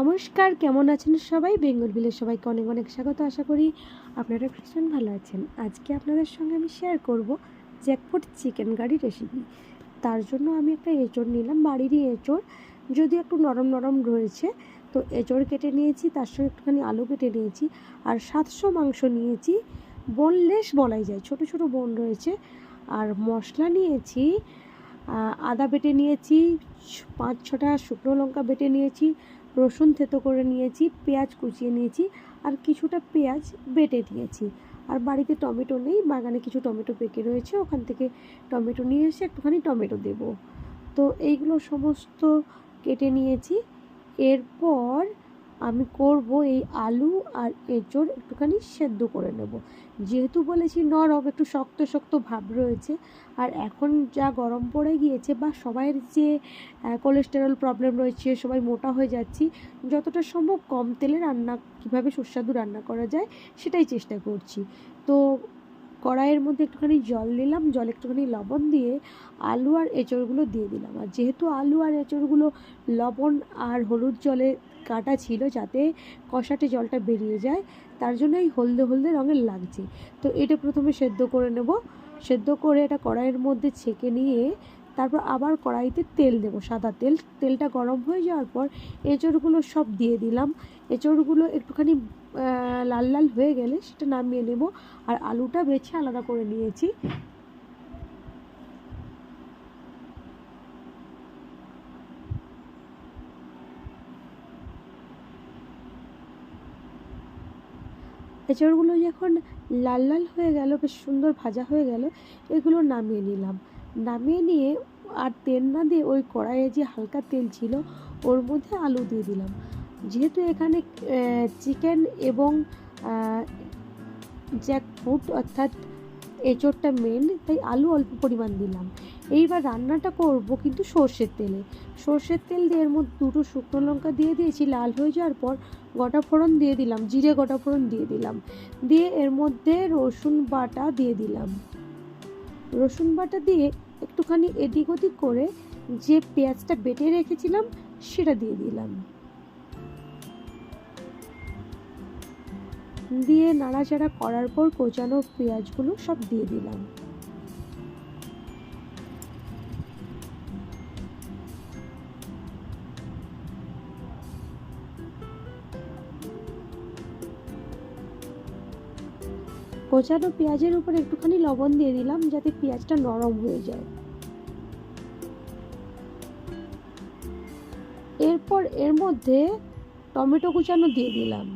নমস্কার, কেমন আছেন সবাই? বেঙ্গল বিলের সবাইকে অনেক অনেক স্বাগত। আশা করি আপনারা ভীষণ ভালো আছেন। আজকে আপনাদের সঙ্গে আমি শেয়ার করব জ্যাকফুট চিকেন কারি রেসিপি তার জন্য আমি একটা এঁচড় নিলাম, বাড়িরই এঁচড়। যদি একটু নরম নরম রয়েছে, তো এঁচড় কেটে নিয়েছি, তার সঙ্গে একটুখানি আলু কেটে নিয়েছি আর সাতশো মাংস নিয়েছি। বোনলেস বলাই যায়, ছোট ছোট বোন রয়েছে। আর মশলা নিয়েছি আদা বেটে নিয়েছি, পাঁচ ছটা শুকনো লঙ্কা বেটে নিয়েছি রসুন থেতো করে নিয়েছি, পেঁয়াজ কুচিয়ে নিয়েছি আর কিছুটা পেঁয়াজ বেটে নিয়েছি। আর বাড়িতে টমেটো নেই, বাগানে কিছু টমেটো পেকে রয়েছে, ওখান থেকে টমেটো নিয়ে এসে একটুখানি টমেটো দেবো। তো এইগুলো সমস্ত কেটে নিয়েছি। এরপর আমি করব এই আলু আর এঁচড় একটুখানি সেদ্ধ করে নেব। যেহেতু বলেছি নরম, একটু শক্ত শক্ত ভাব রয়েছে। আর এখন যা গরম পড়ে গিয়েছে বা সবাইয়ের যে কোলেস্টেরল প্রবলেম রয়েছে, সবাই মোটা হয়ে যাচ্ছি, যতটা সম্ভব কম তেলে রান্না, কীভাবে সুস্বাদু রান্না করা যায় সেটাই চেষ্টা করছি। তো কড়াইয়ের মধ্যে একটুখানি জল দিলাম, জল একটুখানি লবণ দিয়ে আলু আর এঁচড়গুলো দিয়ে দিলাম। আর যেহেতু আলু আর এঁচড়গুলো লবণ আর হলুদ জলে কাটা ছিল যাতে কষাটে জলটা বেরিয়ে যায়, তার জন্য এই হলদে হলদে রঙের লাগছে। তো এটা প্রথমে সেদ্ধ করে নেব। সেদ্ধ করে এটা কড়াইয়ের মধ্যে ছেঁকে নিয়ে তারপর আবার কড়াইতে তেল দেবো, সাদা তেল। তেলটা গরম হয়ে যাওয়ার পর এঁচড়গুলো সব দিয়ে দিলাম। এঁচড়গুলো একটুখানি লাল লাল হয়ে গেলে সেটা নামিয়ে নেব। আর আলুটা বেছে আলাদা করে নিয়েছি। এঁচড়গুলো যখন লাল লাল হয়ে গেল, বেশ সুন্দর ভাজা হয়ে গেল, এগুলো নামিয়ে নিলাম। নামিয়ে নিয়ে আর তেল না দিয়ে ওই কড়াইয়ে যে হালকা তেল ছিল, ওর মধ্যে আলু দিয়ে দিলাম। যেহেতু এখানে চিকেন এবং জ্যাকফুট অর্থাৎ এঁচোড়টা মেন তাই আলু অল্প পরিমাণ দিলাম। এইবার রান্নাটা করব কিন্তু সর্ষের তেলে। সর্ষের তেল দিয়ে এর মধ্যে দুটো শুকনো লঙ্কা দিয়ে দিয়েছি, লাল হয়ে যাওয়ার পর গোটা ফোড়ন দিয়ে দিলাম, জিরে গোটা ফোড়ন দিয়ে দিলাম। দিয়ে এর মধ্যে রসুন বাটা দিয়ে দিলাম। রসুন বাটা দিয়ে একটুখানি এদিক ওদিক করে যে পেঁয়াজটা বেটে রেখেছিলাম সেটা দিয়ে দিলাম। দিয়ে নাড়াচাড়া করার পর কোচানো পেঁয়াজগুলো সব দিয়ে দিলাম। কোচানো পেঁয়াজের উপর একটুখানি লবণ দিয়ে দিলাম যাতে পেঁয়াজটা নরম হয়ে যায়। এরপর এর মধ্যে টমেটো কুচানো দিয়ে দিলাম।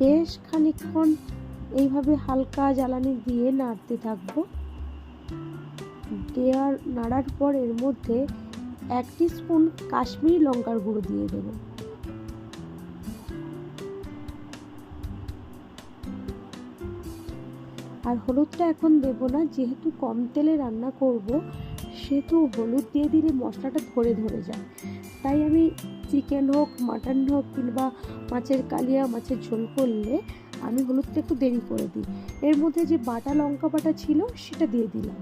বেশ খানিক্ষণ এইভাবে হালকা জ্বালানি দিয়ে নাড়তে থাকব। দেওয়ার, নাড়ার পর এর মধ্যে এক স্পুন কাশ্মীরি লঙ্কার গুঁড়ো দিয়ে দেবো। আর হলুদটা এখন দেব না, যেহেতু কম তেলে রান্না করব, সেহেতু হলুদ দিয়ে দিলে মশলাটা ধরে ধরে যায়। তাই আমি চিকেন হোক, মাটন হোক কিংবা মাছের কালিয়া, মাছের ঝোল করলে আমি হলুদটা একটু দেরি করে দিই। এর মধ্যে যে বাটা লঙ্কা বাটা ছিল, সেটা দিয়ে দিলাম।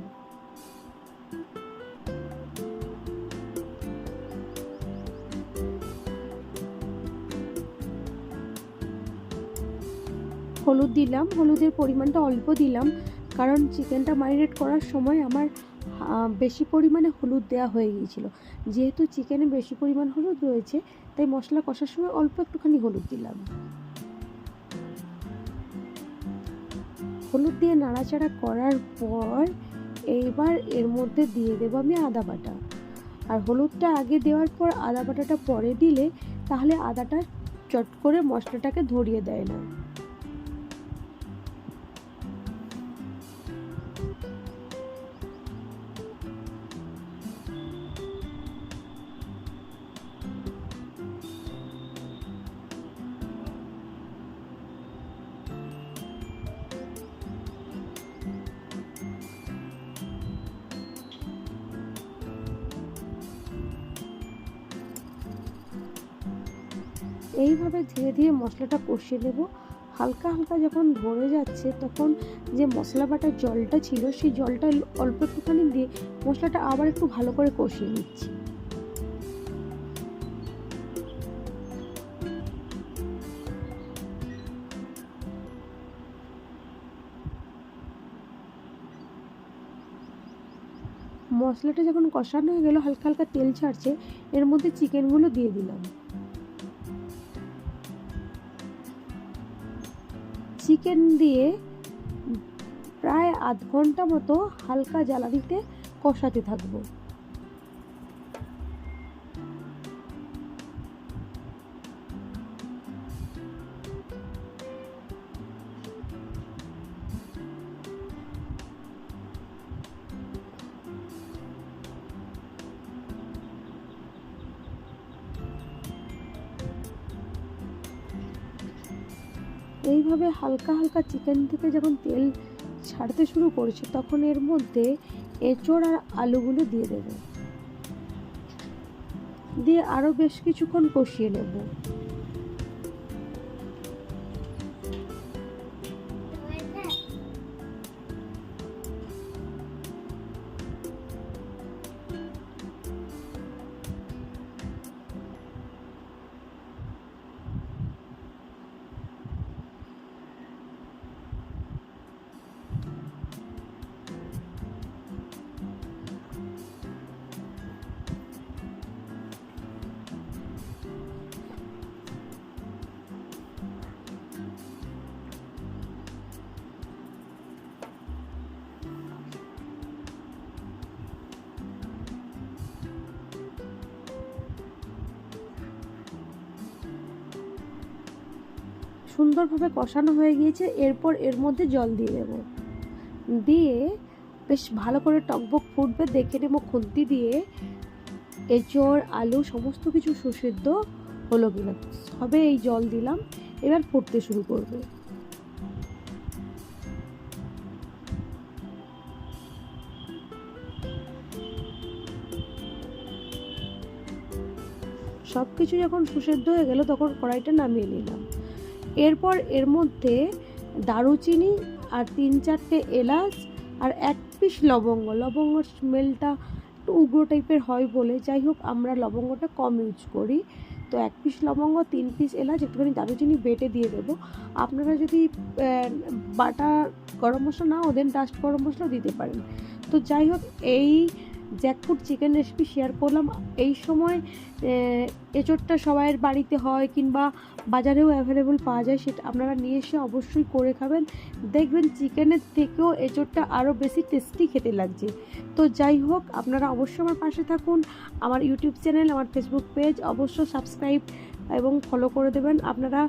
হলুদ দিলাম। হলুদের পরিমাণটা অল্প দিলাম, কারণ চিকেনটা ম্যারিনেট করার সময় আমার বেশি পরিমাণে হলুদ দেওয়া হয়ে গিয়েছিল। যেহেতু চিকেনে বেশি পরিমাণ হলুদ রয়েছে, তাই মশলা কষার সময় অল্প একটুখানি হলুদ দিলাম। হলুদ দিয়ে নাড়াচাড়া করার পর এইবার এর মধ্যে দিয়ে দেবো আমি আদা বাটা। আর হলুদটা আগে দেওয়ার পর আদা বাটাটা পরে দিলে তাহলে আদাটা চট করে মশলাটাকে ধরিয়ে দেয় না। এইভাবে ধীরে ধীরে মশলাটা কষিয়ে নেব। হালকা হালকা যখন ধরে যাচ্ছে তখন যে মশলা বাটার জলটা ছিল সেই জলটা অল্প একটুখানি দিয়ে মশলাটা আবার একটু ভালো করে কষিয়ে নিচ্ছি। মশলাটা যখন কষানো হয়ে গেল, হালকা হালকা তেল ছাড়ছে, এর মধ্যে চিকেনগুলো দিয়ে দিলাম। চিকেন দিয়ে প্রায় আধ ঘণ্টা মতো হালকা জ্বালানিতে কষাতে থাকব। এইভাবে হালকা হালকা চিকেন থেকে যখন তেল ছাড়তে শুরু করেছে, তখন এর মধ্যে এঁচড় আর আলুগুলো দিয়ে দেবো। দিয়ে আরও বেশ কিছুক্ষণ কষিয়ে নেব। সুন্দরভাবে কষানো হয়ে গিয়েছে, এরপর এর মধ্যে জল দিয়ে দেব। দিয়ে বেশ ভালো করে টকবক ফুটবে, দেখে নেব খুন্তি দিয়ে। এঁচড় আলু, সমস্ত কিছু সুসিদ্ধ হলো কিনা। সবে এই জল দিলাম, এবার ফুটতে শুরু করবে। সব কিছু যখন সুসেদ্ধ হয়ে গেল, তখন কড়াইটা নামিয়ে নিলাম। এরপর এর মধ্যে দারুচিনি আর তিন চারটে এলাচ আর এক পিস লবঙ্গ। লবঙ্গ স্মেলটা একটু উগ্র টাইপের হয় বলে। যাই হোক, আমরা লবঙ্গটা কম ইউজ করি। তো এক পিস লবঙ্গ, তিন পিস এলাচ, একটুখানি দারুচিনি বেটে দিয়ে দেবো। আপনারা যদি বাটা গরম মশলা নাও দেন ডাস্ট গরম মশলাও দিতে পারেন। তো যাই হোক, এই জ্যাকফুট চিকেন রেসিপি শেয়ার করলাম। এই সময় এঁচোড়টা সবাইয়ের বাড়িতে হয় কিংবা বাজারেও অ্যাভেলেবল পাওয়া যায়, সেটা আপনারা নিয়ে এসে অবশ্যই করে খাবেন। দেখবেন চিকেনের থেকেও এঁচোড়টা আরও বেশি টেস্টি খেতে লাগছে। তো যাই হোক, আপনারা অবশ্যই আমার পাশে থাকুন। আমার ইউটিউব চ্যানেল আমার ফেসবুক পেজ অবশ্য সাবস্ক্রাইব এবং ফলো করে দেবেন। আপনারা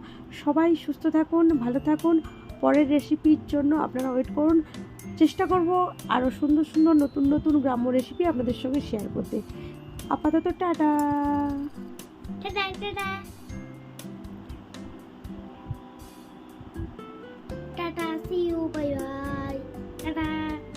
সবাই সুস্থ থাকুন, ভালো থাকুন। পরের রেসিপির জন্য আপনারা ওয়েট করুন। চেষ্টা করব আরও সুন্দর সুন্দর নতুন নতুন গ্রাম্য রেসিপি আপনাদের সঙ্গে শেয়ার করতে আপাতত tata tata tata ta-da. Bye bye tata.